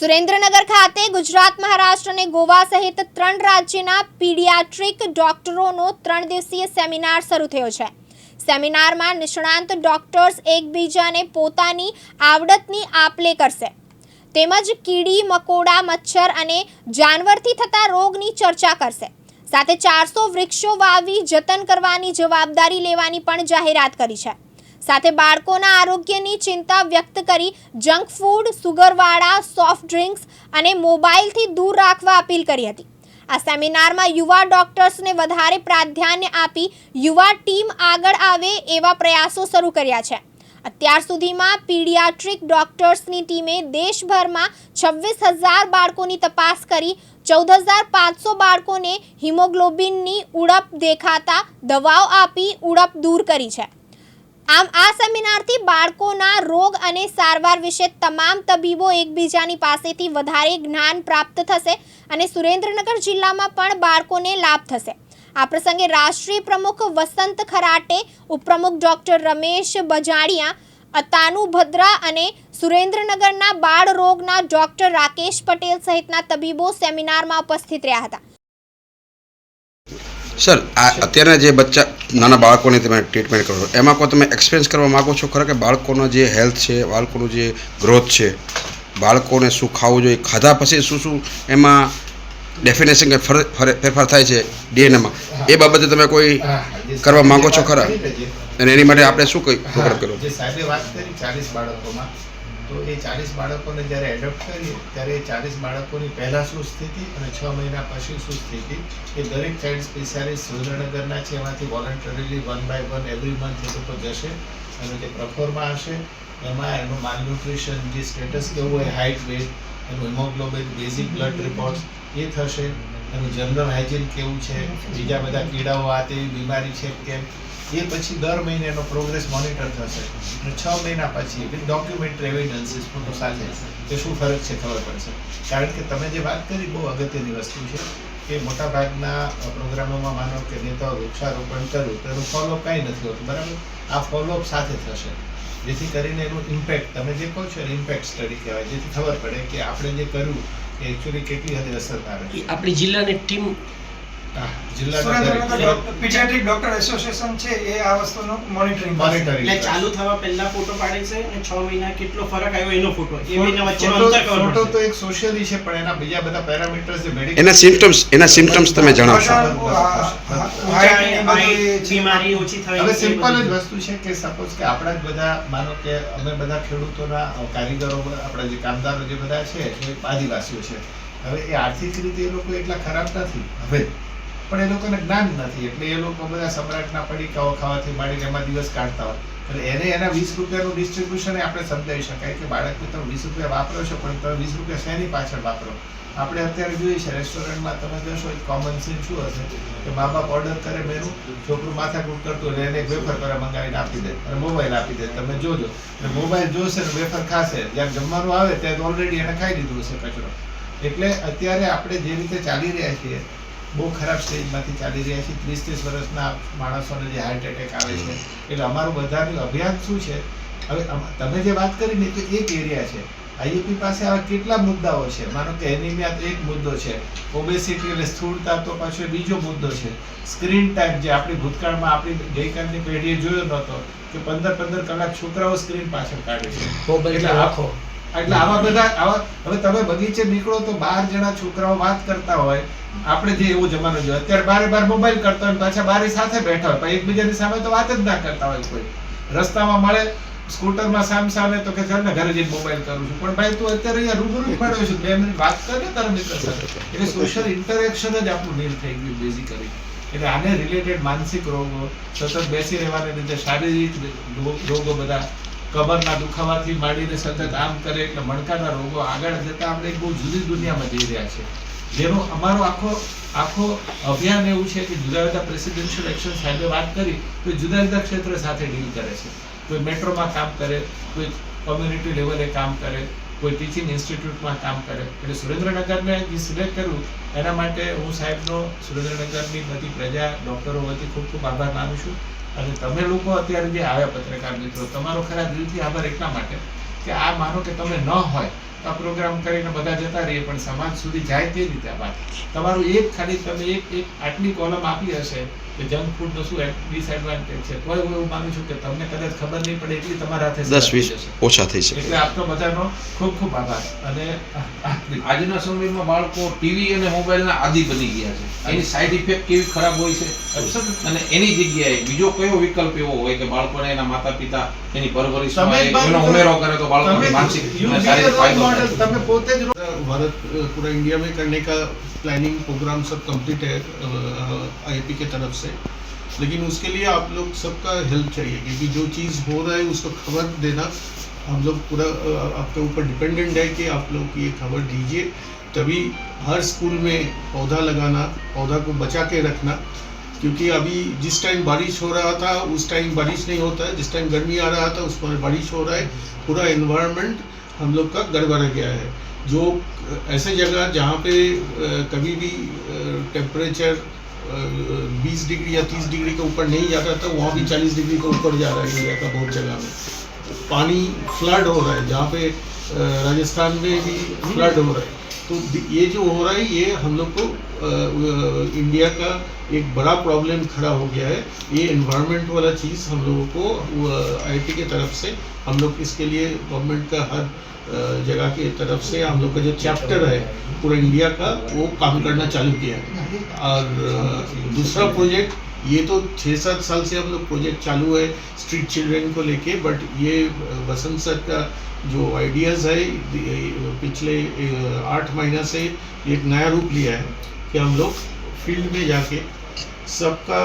સુરેન્દ્રનગર ખાતે ગુજરાત, મહારાષ્ટ્ર અને ગોવા સહિત ત્રણ રાજ્યના પીડિયાટ્રિક ડોક્ટરોનો ત્રણ દિવસીય સેમિનાર શરૂ થયો છે. સેમિનારમાં નિષ્ણાંત ડોક્ટર્સ એકબીજાને પોતાની આવડતની આપલે કરશે. તેમજ કીડી, મકોડા, મચ્છર અને જાનવરથી થતા રોગની ચર્ચા કરશે. સાથે ચારસો વૃક્ષો વાવી જતન કરવાની જવાબદારી લેવાની પણ જાહેરાત કરી છે. સાથે બાળકોના આરોગ્યની ચિંતા વ્યક્ત કરી જંક ફૂડ, સુગરવાળા, સોફ્ટ ડ્રિંક્સ અને મોબાઈલથી દૂર રાખવા અપીલ કરી હતી. આ સેમિનારમાં યુવા ડોક્ટર્સને વધારે પ્રાધાન્ય આપી યુવા ટીમ આગળ આવે એવા પ્રયાસો શરૂ કર્યા છે. અત્યાર સુધીમાં પીડિયાટ્રિક ડોક્ટર્સની ટીમે દેશભરમાં છવ્વીસ હજાર બાળકોની તપાસ કરી ચૌદ હજાર પાંચસો બાળકોને હિમોગ્લોબિનની ઉણપ દેખાતા દવાઓ આપી ઉણપ દૂર કરી છે. આમ આ સેમિનારથી બાળકોના રોગ અને સારવાર વિશે તમામ તબીબો એકબીજાની પાસેથી વધારે જ્ઞાન પ્રાપ્ત થશે અને સુરેન્દ્રનગર જિલ્લામાં પણ બાળકોને લાભ થશે. આ પ્રસંગે રાષ્ટ્રીય પ્રમુખ વસંત ખરાટે ઉપપ્રમુખ ડોક્ટર રમેશ બજાણિયા અતાનુ ભદ્રા અને સુરેન્દ્રનગરના બાળ રોગના ડોક્ટર રાકેશ પટેલ સહિતના તબીબો સેમિનારમાં ઉપસ્થિત રહ્યા હતા. સર આ અત્યારના જે બચ્ચા નાના બાળકોને તમે ટ્રીટમેન્ટ કરો છો એમાં કોઈ તમે એક્સપિરિયન્સ કરવા માગો છો ખરા કે બાળકોનો જે હેલ્થ છે બાળકોનું જે ગ્રોથ છે બાળકોને શું ખાવું જોઈએ ખાધા પછી શું શું એમાં ડેફિનેશન કે ફરે- ફેરફાર થાય છે ડીએનએમાં એ બાબતે તમે કોઈ કરવા માંગો છો ખરા? અને એની માટે આપણે શું કઈ પ્રોગ્રામ કર્યો જે સાહેબે વાત કરી ચાલીસ બાળકોમાં તો એ ચાલીસ બાળકોને જ્યારે એડોપ્ટ કરીએ, ત્યારે એ ચાલીસ બાળકોની પહેલાં શું સ્થિતિ અને છ મહિના પછી શું સ્થિતિ? એ દરેક ચાઇલ્ડ સ્પેશિયાલિસ્ટ સુરેન્દ્રનગરના છે, એમાંથી voluntarily one by one every month એ લોકો જશે અને તે પ્રફોરમાં હશે, એમાં એનું માલન્યુટ્રિશન જે સ્ટેટસ કેવું હોય હાઇટ વેટ એનું હિમોગ્લોબિન બેઝિક બ્લડ રિપોર્ટ્સ એ થશે. એનું જનરલ હાઇજીન કેવું છે, બીજા બધા કીડાઓ આ તેવી બીમારી છે, કેમ? એ પછી દર મહિને એનો પ્રોગ્રેસ મોનિટર થશે. અને છ મહિના પછી એટલે ડોક્યુમેન્ટરી એવિડન્સીસ ફોટો સાથે કે શું ફરક છે ખબર પડશે. કારણ કે તમે જે વાત કરી બહુ અગત્યની વસ્તુ છે કે મોટાભાગના પ્રોગ્રામોમાં માનો કે નેતાઓ વૃક્ષારોપણ કર્યું, તો એનું ફોલોઅપ કાંઈ નથી હોતું, બરાબર? આ ફોલોઅપ સાથે થશે. જેથી કરીને એનું ઇમ્પેક્ટ તમે જે કહો છો ઇમ્પેક્ટ સ્ટડી કહેવાય. જેથી ખબર પડે કે આપણે જે કર્યું, એ એકચ્યુઅલી કેટલી હદે અસરકારક છે. આપણી જિલ્લાની ટીમ હા, જિલ્લાના દરેક સુરેન્દ્રનગર પીડિયાટ્રિક ડોક્ટર એસોસિએશન છે એ આ વસ્તુનું મોનિટરિંગ મોનિટરિંગ એટલે ચાલુ થવા પહેલા ફોટો પાડે છે અને છ મહિના કેટલો ફરક આવ્યો એનો ફોટો? એ મહિના વચ્ચેનો અંતર ખબર ફોટો તો એક સોશિયલી છે પણ એના બીજા બધા પેરામીટર્સ જે મેડિકલ એના સિમ્ટમ્સ એના સિમ્ટમ્સ તમે જણાવશો. બીમારી ઓછી થઈ હવે સિમ્પલ જ વસ્તુ છે કે સપોઝ કે આપણા જ બધા માનો કે અમે બધા ખેડૂતોના કારીગરો આપણા જે કામદારો જે બધા છે એ આદિવાસીઓ છે. હવે એ આર્થિક રીતે એ લોકો એટલા ખરાબ નથી. હવે પણ એ લોકોને જ્ઞાન નથી. એટલે એ લોકો બધા સમ્રાટના પડીકાઓ ખાવાથી માંડીને એમાં દિવસ કાઢતા હોય. એટલે એને એના વીસ રૂપિયાનું ડિસ્ટ્રીબ્યુશન આપણે સમજાવી શકાય કે બાળકને તમે વીસ રૂપિયા વાપરો છો, પણ તમે વીસ રૂપિયા શેની પાછળ વાપરો? આપણે અત્યારે જોઈએ છે રેસ્ટોરન્ટમાં તમે જશો કોમન સીન શું હશે? કે મા બાપ ઓર્ડર કરે મેનું છોકરું માથાકૂટ કરતું એટલે એને એક વેફર કરે મંગાવીને આપી દે અને મોબાઈલ આપી દે. તમે જોજો. અને મોબાઈલ જોશે ને વેફર ખાશે. જ્યારે જમવાનું આવે ત્યારે ઓલરેડી એને ખાઈ લીધું હશે કચરો. એટલે અત્યારે આપણે જે રીતે ચાલી રહ્યા છીએ બહુ ખરાબ સ્ટેજમાંથી ચાલી રહ્યા છે. ત્રીસ ત્રીસ વર્ષના માણસોને જે હાર્ટ એટેક આવે છે. એટલે અમારું બધાનું અભ્યાસ શું છે? હવે તમે જે વાત કરી ને તો એક એરિયા છે. આઈયુપી પાસે આવા કેટલા મુદ્દાઓ છે? માનો કે એનિમિયા તો એક મુદ્દો છે. ઓબેસિટી એટલે સ્થૂળતા તો પાછો બીજો મુદ્દો છે. સ્ક્રીન ટાઈમ જે આપણી ભૂતકાળમાં આપણી ગઈકાલની પેઢીએ જોયો નહોતો કે પંદર પંદર કલાક છોકરાઓ સ્ક્રીન પાછળ કાઢે છે. એટલે આખો. એટલે આવા બધા આવા હવે તમે બગીચે નીકળો તો બાર જણા છોકરાઓ વાત કરતા હોય. આપણે જે એવો જમાનો જોયો અત્યારે બારે બાર મોબાઈલ કરતા હોય પાછા બારે સાથે બેઠા હોય એકબીજાની સામે તો વાત જ ના કરતા હોય કોઈ. રસ્તામાં મળે, સ્કૂટરમાં સામ સામે તો કે ચાલ ને ઘરે જઈને મોબાઈલ કરું છું. પણ ભાઈ, તું અત્યારે અહીંયા રૂબરૂ પડ્યો છું, બે મિનિટ વાત કર ને તારા મિત્ર સાથે. એટલે સોશિયલ ઇન્ટરેક્શન જ આપણું નીલ થઈ ગયું બેઝિકલી એટલે આને રિલેટેડ માનસિક રોગો, સતત બેસી રહેવાને લીધે શારીરિક રોગો બધા કમરના દુખાવાથી માંડીને સતત આમ કરે એટલે મણકાના રોગો આગળ જતા આપણે બહુ જુદી દુનિયામાં જઈ રહ્યા છે જેનો અમારો આખો આખો અભિયાન એવું છે કે જુદા જુદા પ્રેસિડેન્શિયલ એક્શન સાહેબે વાત કરી, તો જુદા જુદા ક્ષેત્ર સાથે ડીલ કરે છે. કોઈ મેટ્રોમાં કામ કરે, કોઈ કોમ્યુનિટી લેવલે કામ કરે, કોઈ ટીચિંગ ઇન્સ્ટિટ્યૂટમાં કામ કરે. એટલે સુરેન્દ્રનગરને જે સિલેક્ટ કર્યું, એના માટે હું સાહેબનો સુરેન્દ્રનગરની બધી પ્રજા ડૉક્ટરો વતી ખૂબ ખૂબ આભાર માનું છું. અને તમે લોકો અત્યારે જે આવ્યા પત્રકાર મિત્રો, તમારો ખરા દિલથી આભાર એટલા માટે. કે આ માનો કે તમે ન હોય આ પ્રોગ્રામ કરીને બધા જતા રહીએ, પણ સમાજ સુધી જાય તે રીતે વાત. તમારું એક ખાલી તમે એક એક આટલી કોલમ આપી હશે કે જંક ફૂડનો શું ડિસએડવાન્ટેજ છે? તોય હું એવું માનું છું કે તમને કદાચ ખબર નહીં પડે એટલી તમારા હાથે દસ વીસ ઓછા થઈ શકે. એટલે આપનો બધાનો ખૂબ ખૂબ આભાર અને આજના સમયમાં બાળકો ટીવી અને મોબાઈલના આદિ બની ગયા છે. એની સાઈડ ઇફેક્ટ કેવી ખરાબ હોય છે? અને એની જગ્યાએ બીજો કયો વિકલ્પ એવો હોય કે બાળકોને એના માતા પિતા એની પરવરિશ ઉમેરો કરે તો બાળકોને માનસિક તમે પોતે જ ભારત પૂરા ઇન્ડિયા મેં प्लानिंग प्रोग्राम सब कंप्लीट है आईपी के तरफ़ से। लेकिन उसके लिए आप लोग सबका हेल्प चाहिए, क्योंकि जो चीज़ हो रहा है उसको खबर देना हम लोग पूरा आपके ऊपर डिपेंडेंट है कि आप लोग ये खबर दीजिए। तभी हर स्कूल में पौधा लगाना, पौधा को बचा के रखना, क्योंकि अभी जिस टाइम बारिश हो रहा था, उस टाइम बारिश नहीं होता है। जिस टाइम गर्मी आ रहा था, उस पर बारिश हो रहा है। पूरा एनवायरनमेंट हम लोग का गड़बड़ गया है। जो ऐसे जगह जहाँ पे कभी भी टेम्परेचर 20 डिग्री या 30 डिग्री के ऊपर नहीं जाता था वहाँ भी 40 डिग्री के ऊपर जा रहा है इंडिया बहुत जगह में। पानी फ्लड हो रहा है, जहाँ पे राजस्थान में भी फ्लड हो रहा है। तो ये जो हो रहा है, ये हम लोग को इंडिया का एक बड़ा प्रॉब्लम खड़ा हो गया है। ये एनवायरनमेंट वाला चीज़ हम लोगों को आईटी के तरफ़ से, हम लोग इसके लिए गवर्नमेंट का हर जगह की तरफ़ से हम लोग का जो चैप्टर है, पूरा इंडिया का, वो काम करना चालू किया है। और दूसरा प्रोजेक्ट ये तो छः सात साल से हम लोग प्रोजेक्ट चालू है स्ट्रीट चिल्ड्रन को लेके बट ये बसंत सर का जो आइडियाज़ है पिछले आठ महीना से एक नया रूप लिया है। कि हम लोग फ़ील्ड में जाके सबका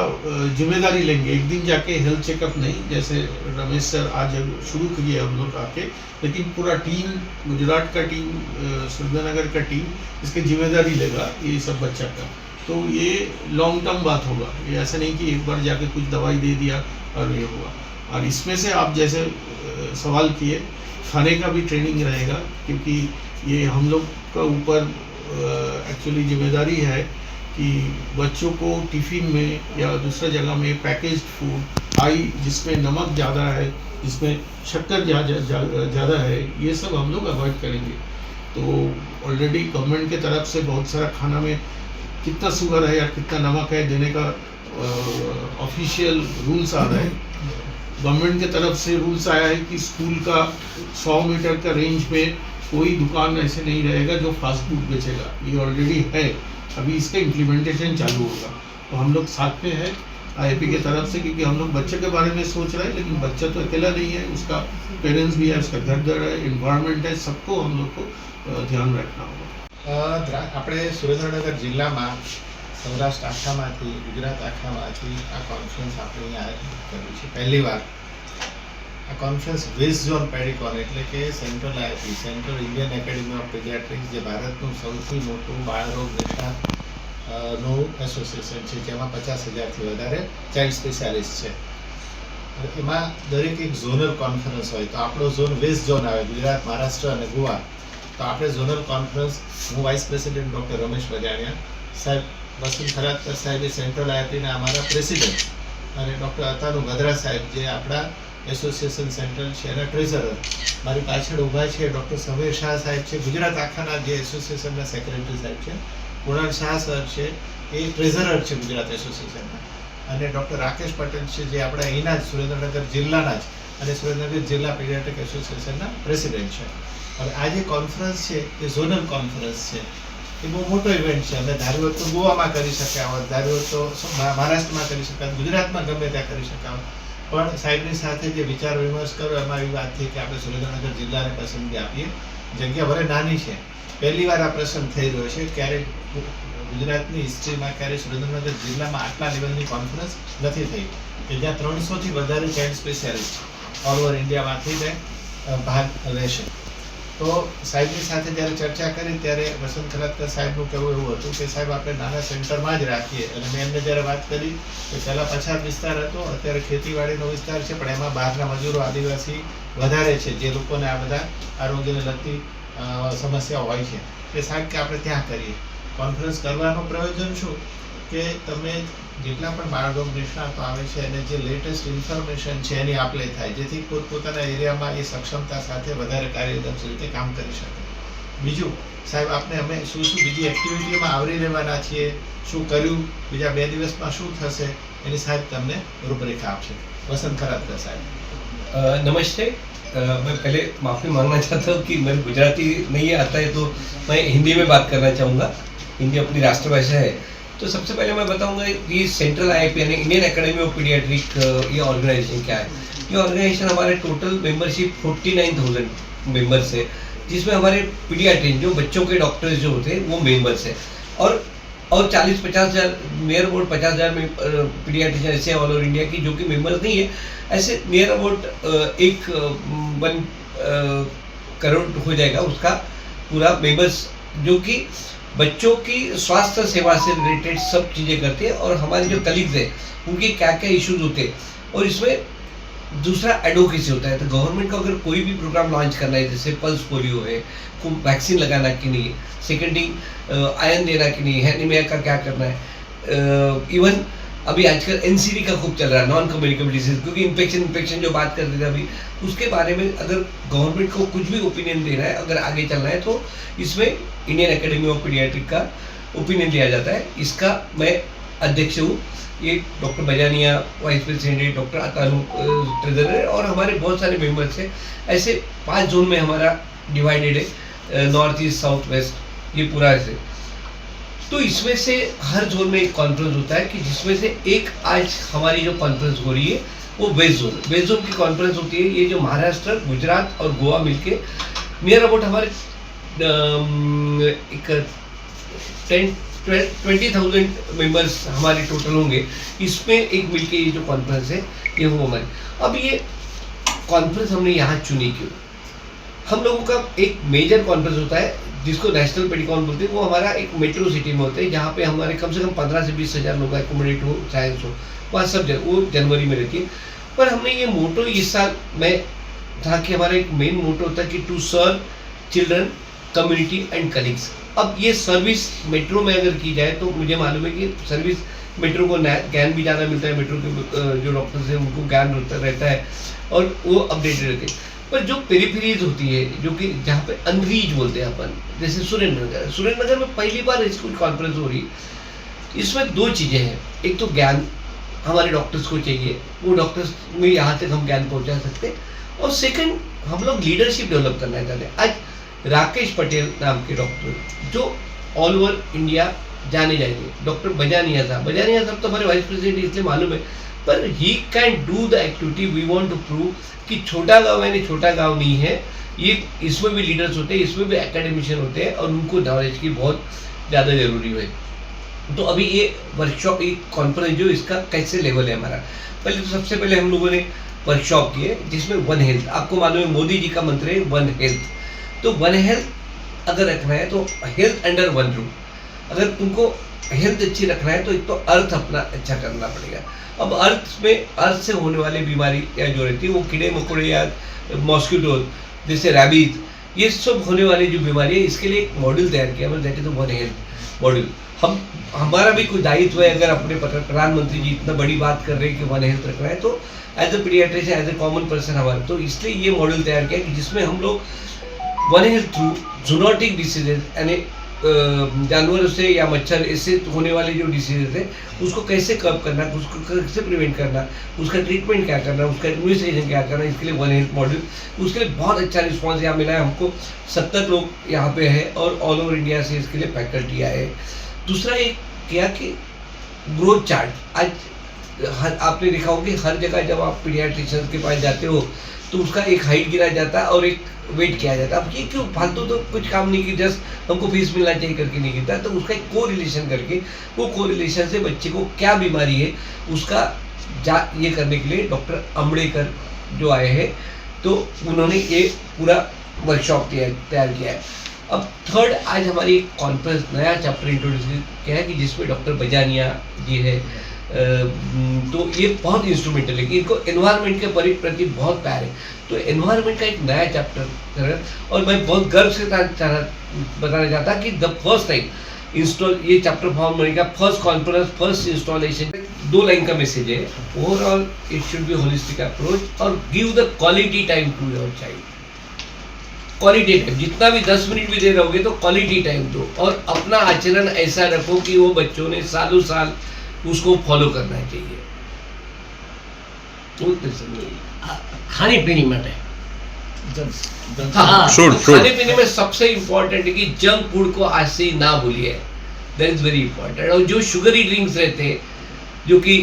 ज़िम्मेदारी लेंगे। एक दिन जाके हेल्थ चेकअप नहीं, जैसे रमेश सर आज शुरू किए हम लोग आके, लेकिन पूरा टीम गुजरात का टीम सुरेंद्रनगर का टीम इसकी ज़िम्मेदारी लेगा ये सब बच्चा का। तो ये लॉन्ग टर्म बात होगा। ये ऐसा नहीं कि एक बार जाके कुछ दवाई दे दिया और ये हुआ। और इसमें से आप जैसे सवाल किए, खाने का भी ट्रेनिंग रहेगा, क्योंकि ये हम लोग का ऊपर एक्चुअली ज़िम्मेदारी है कि बच्चों को टिफ़िन में या दूसरा जगह में पैकेज फ़ूड आई जिसमें नमक ज़्यादा है जिसमें शक्कर ज़्यादा है ये सब हम लोग अवॉइड करेंगे। तो ऑलरेडी गवर्नमेंट के तरफ़ से बहुत सारा खाना में कितना शुगर है या कितना नमक है देने का ऑफिशियल रूल्स आ रहा है। गवर्नमेंट के तरफ़ से रूल्स आया है कि स्कूल का 100 मीटर का रेंज में कोई दुकान ऐसे नहीं रहेगा जो फास्ट फूड बेचेगा ये ऑलरेडी है अभी इसका इम्प्लीमेंटेशन चालू होगा तो हम लोग साथ में है आईपी की तरफ से क्योंकि हम लोग बच्चे के बारे में सोच रहे हैं लेकिन बच्चा तो अकेला नहीं है उसका पेरेंट्स भी है उसका घर दर है इन्वायरमेंट है सबको हम लोग को अ, ध्यान रखना होगा અ, દ્રા- આપણે સુરેન્દ્રનગર જિલ્લામાં સૌરાષ્ટ્ર આખામાંથી ગુજરાત આખામાંથી આ કોન્ફરન્સ આપણે અહીંયા આયોજિત કર્યું છે પહેલી વાર આ કોન્ફરન્સ વેસ્ટ ઝોન પેડિકોન એટલે કે central IP central Indian academy of paediatrics જે ભારતનું સૌથી મોટું બાળરોગ નિષ્ણાતનું એસોસિએશન છે, જેમાં પચાસ હજારથી વધારે ચાઇલ્ડ સ્પેશિયાલિસ્ટ છે. એમાં દરેક એક ઝોનલ કોન્ફરન્સ હોય. તો આપણો ઝોન વેસ્ટ ઝોન આવે, ગુજરાત, મહારાષ્ટ્ર અને ગોવા. તો આપણે ઝોનલ કોન્ફરન્સ હું vice president doctor Ramesh Bajaniya સાહેબ વસીમ ખરાતકર સાહેબ સેન્ટ્રલ આઈઆઈટીના અમારા પ્રેસિડેન્ટ અને ડૉક્ટર અતાનુ ગધરા સાહેબ જે આપણા એસોસિએશન સેન્ટ્રલ છે, એના ટ્રેઝરર. મારી પાછળ ઊભા છે ડૉક્ટર સમીર શાહ સાહેબ છે, ગુજરાત આખાના જે એસોસિએશનના સેક્રેટરી સાહેબ છે. કુણાલ શાહ સર છે, એ ટ્રેઝરર છે ગુજરાત એસોસિએશનના. અને ડૉક્ટર રાકેશ પટેલ છે, જે આપણા અહીંના જ સુરેન્દ્રનગર જિલ્લાના જ અને સુરેન્દ્રનગર જિલ્લા પીડિયાટ્રિક એસોસિએશનના પ્રેસિડેન્ટ છે. હવે આ જે કોન્ફરન્સ છે, એ ઝોનલ કોન્ફરન્સ છે. એ બહુ મોટો ઇવેન્ટ છે. અમે ધાર્યું તો ગોવામાં કરી શક્યા હોત ધાર્યું તો મહારાષ્ટ્રમાં કરી શકાય, ગુજરાતમાં ગમે ત્યાં કરી શક્યા. પણ સાહેબની સાથે જે વિચાર વિમર્શ કર્યો એમાં એવી વાત થઈ કે આપણે સુરેન્દ્રનગર જિલ્લાને પસંદગી આપીએ. જગ્યા ભલે નાની છે, પહેલી વાર આ પ્રસંગ થઈ રહ્યો છે. ક્યારે ગુજરાતની હિસ્ટ્રીમાં ક્યારે સુરેન્દ્રનગર જિલ્લામાં આટલા લેવલની કોન્ફરન્સ નથી થઈ. કે જ્યાં ત્રણસોથી વધારે ચાઇલ્ડ સ્પેશિયાલિસ્ટ ઓલ ઓવર ઇન્ડિયામાંથી તે ભાગ લેશે. તો સાહેબની સાથે જ્યારે ચર્ચા કરી ત્યારે વસંત ખરાતકર સાહેબનું કહેવું એવું હતું કે, સાહેબ, આપણે નાના સેન્ટરમાં જ રાખીએ. અને મેં એમને જ્યારે વાત કરી કે પહેલાં પછાત વિસ્તાર હતો, અત્યારે ખેતીવાડીનો વિસ્તાર છે, પણ એમાં બહારના મજૂરો આદિવાસી વધારે છે, જે લોકોને આ બધા આરોગ્યને લગતી સમસ્યાઓ હોય છે. એ સાહેબ કે, આપણે ત્યાં કરીએ. કોન્ફરન્સ કરવાનું પ્રયોજન શું? કે તમે જેટલા પણ બાળરોગ નિષ્ણાતો આવે છે અને જે લેટેસ્ટ ઇન્ફોર્મેશન છે એની આપલે થાય જેથી પોતપોતાના એરિયામાં એ સક્ષમતા સાથે વધારે કાર્યદક્ષ રીતે કામ કરી શકે બીજું સાહેબ આપને અમે શું શું બીજી એક્ટિવિટીમાં આવરી લેવાના છીએ શું કર્યું બીજા બે દિવસમાં શું થશે એની સાહેબ તમને રૂપરેખા આપશે વસંત ખરાતકર સાહેબ अ, नमस्ते अ, मैं पहले माफ़ी मांगना चाहता हूँ कि मेरे गुजराती नहीं आता है तो मैं हिंदी में बात करना चाहूँगा हिंदी अपनी राष्ट्रभाषा है तो सबसे पहले मैं बताऊँगा कि सेंट्रल आई यानी इंडियन एकेडमी ऑफ़ पीडियाट्रिक ये ऑर्गेनाइजेशन क्या है? ये ऑर्गेनाइजेशन हमारे total membership forty nine thousand members है, जिसमें हमारे पीडियाट्रिक जो बच्चों के डॉक्टर्स जो होते हैं, वो मेंबर्स है। और और चालीस पचास हज़ार नियर अबाउट पचास हज़ार में पीडियाट्रिशियन ऐसे ऑल ओवर इंडिया की, जो कि मेंबर्स नहीं है। ऐसे नियर अबाउट एक वन करोड़ हो जाएगा उसका पूरा मेंबर्स जो कि बच्चों की स्वास्थ्य सेवा से रिलेटेड सब चीज़ें करते हैं और हमारे जो कलीग्स हैं, उनके क्या क्या इश्यूज़ होते हैं। और इसमें दूसरा एडवोकेसी होता है। तो गवर्नमेंट को अगर कोई भी प्रोग्राम लॉन्च करना है, जैसे पल्स पोलियो है, को वैक्सीन लगाना कि नहीं सेकेंडिंग आयन देना कि नहीं है निमिया का क्या करना है इवन अभी आजकल एनसीडी का खूब चल रहा है नॉन कम्युनिकेबल डिज़ीज़ क्योंकि इन्फेक्शन इन्फेक्शन जो बात करते थे अभी, उसके बारे में अगर गवर्नमेंट को कुछ भी ओपिनियन देना है, अगर आगे चलना है तो इसमें इंडियन एकेडमी ऑफ़ पीडियाट्रिक का ओपिनियन लिया जाता है। इसका मैं अध्यक्ष हूँ, ये डॉक्टर बजानिया वाइस प्रेसिडेंट है डॉक्टर अतानु ट्रेजरर है, और हमारे बहुत सारे मेंबर्स हैं। ऐसे पाँच जोन में हमारा डिवाइडेड है नॉर्थ ईस्ट साउथ वेस्ट ये पूरा ऐसे। तो इसमें से हर जोन में एक कॉन्फ्रेंस होता है कि जिसमें से एक आज हमारी जो कॉन्फ्रेंस हो रही है, वो वेस्ट जोन वेस्ट जोन की कॉन्फ्रेंस होती है, ये जो महाराष्ट्र, गुजरात और गोवा मिलके। नियर अबाउट हमारे एक टेन ट्वेंटी थाउज़ेंड मेंबर्स हमारे टोटल होंगे। इसमें एक मिलके ये जो कॉन्फ्रेंस है, ये वो हमारी। अब ये कॉन्फ्रेंस हमने यहाँ चुनी क्यों? हम लोगों का एक मेजर कॉन्फ्रेंस होता है जिसको नेशनल पेडिकॉन बोलते हैं, वो हमारा एक मेट्रो सिटी में होता है, जहाँ पे हमारे कम से कम पंद्रह से बीस हज़ार लोग एकोमोडेट हो साइंस हो, वहाँ सब जगह, वो जनवरी में रहती है। पर हमने ये मोटो इस साल, में था कि हमारा एक मेन मोटो होता है कि to serve children community and colleagues अब ये सर्विस मेट्रो में अगर की जाए तो मुझे मालूम है कि सर्विस मेट्रो को ज्ञान भी ज़्यादा मिलता है मेट्रो के जो डॉक्टर्स हैं, उनको ज्ञान रहता रहता है, और वो अपडेटेड रहते हैं। पर जो पेरीफेरीज होती है, जो कि जहाँ पे अनरीच बोलते हैं अपन, जैसे सुरेंद्र नगर सुरेंद्र नगर में पहली बार इसको कॉन्फ्रेंस हो रही। इसमें दो चीज़ें हैं। एक तो ज्ञान, हमारे डॉक्टर्स को चाहिए। वो डॉक्टर्स में यहाँ तक हम ज्ञान पहुँचा सकते हैं। और सेकंड हम लोग लीडरशिप डेवलप करना चाहते हैं। आज राकेश पटेल नाम के डॉक्टर जो ऑल ओवर इंडिया जाने जाएँगे। डॉक्टर बजानिया साहब। बजानिया साहब तो हमारे वाइस प्रेसिडेंट इसलिए मालूम है। पर he can do the activity we want to prove कि छोटा गाँव यानी छोटा गाँव नहीं है। ये, इसमें भी लीडर्स होते हैं, इसमें भी एकेडमिशियन होते हैं और उनको नॉलेज की बहुत ज़्यादा ज़रूरी है। तो अभी ये वर्कशॉप ये कॉन्फ्रेंस जो इसका कैसे लेवल है हमारा? पहले तो सबसे पहले हम लोगों ने वर्कशॉप किए, जिसमें वन हेल्थ आपको मालूम है मोदी जी का मंत्र है वन हेल्थ तो वन हेल्थ अगर रखना है तो हेल्थ अंडर वन रूम अगर तुमको हेल्थ अच्छी रखना है तो एक तो अर्थ अपना अच्छा करना पड़ेगा। अब अर्थ में, अर्थ से होने वाली बीमारी या जो रहती है, वो कीड़े, मकोड़े या मॉस्किटो जैसे रैबीज ये सब होने वाली जो बीमारी है, इसके लिए एक मॉड्यूल तैयार किया मैंने that is one health module हम, हमारा भी कोई दायित्व है, अगर अपने प्रधानमंत्री जी इतना बड़ी बात कर रहे हैं कि वन हेल्थ रख रखना है तो as a paediatrician as a common person हमारे तो इसलिए ये मॉड्यूल तैयार किया कि जिसमें हम लोग one health through zoonotic diseases यानी जानवरों से या मच्छर, इससे होने वाले जो डिसीजेज है, उसको कैसे कब करना, उसको कैसे प्रिवेंट करना, उसका ट्रीटमेंट क्या करना, उसका इन्वेस्टिगेशन क्या करना, इसके लिए वन हेल्थ मॉडल उसके लिए बहुत अच्छा रिस्पॉन्स यहाँ मिला है। हमको सत्तर लोग यहाँ पे है और ऑल ओवर इंडिया से इसके लिए फैकल्टी आए हैं। दूसरा एक किया कि ग्रोथ चार्ट आज हर, आपने देखा होगा कि हर जगह जब आप पीडियाट्रिशियन के पास जाते हो तो उसका एक हाइट गिरा जाता है और एक वेट किया जाता है। अब ये क्यों? फालतू तो कुछ काम नहीं की जस्ट हमको फ़ीस मिलना चाहिए करके नहीं गिरता तो उसका एक को रिलेशन करके, वो को रिलेशन से बच्चे को क्या बीमारी है, उसका जा, ये करने के लिए डॉक्टर अमड़ेकर जो आए हैं तो उन्होंने ये पूरा वर्कशॉप तैयार किया है। अब थर्ड आज हमारी एक कॉन्फ्रेंस नया चैप्टर इंट्रोड्यूस किया है कि जिसमें डॉक्टर बजानिया जी है। तो ये बहुत इंस्ट्रूमेंटल है इनको एनवायरनमेंट के परि- प्रति बहुत प्यार है। तो एनवायरनमेंट का एक नया चैप्टर और मैं बहुत गर्व से बताना चाहता कि द फ़र्स्ट टाइम इंस्टॉल ये चैप्टर फॉर्म का फ़र्स्ट कॉन्फ्रेंस फ़र्स्ट इंस्टॉलेशन दो लाइन का मैसेज है। Overall it should be holistic approach और give the quality time to your child quality time जितना भी दस मिनट भी दे रहोगे तो क्वालिटी टाइम दो। और अपना आचरण ऐसा रखो कि वो बच्चों ने सालों साल उसको फॉलो करना चाहिए। खाने पीने में खाने पीने में सबसे इम्पोर्टेंट है कि जंक फ़ूड को आज से ही ना भूलिए। दैट इज़ वेरी इंपॉर्टेंट और जो शुगरी ड्रिंक्स रहते हैं जो कि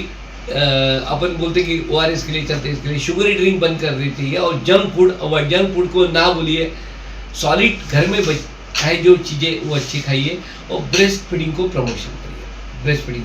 अपन बोलते कि ओ आर एस के लिए चलते इसके लिए शुगरी ड्रिंक बंद कर रही थी और जंक फ़ूड और जंक फ़ूड को ना भूलिए। सॉलिड घर में खाए जो चीज़ें वो अच्छी खाइए और ब्रेस्ट फीडिंग को प्रमोशन करिए। Breast feeding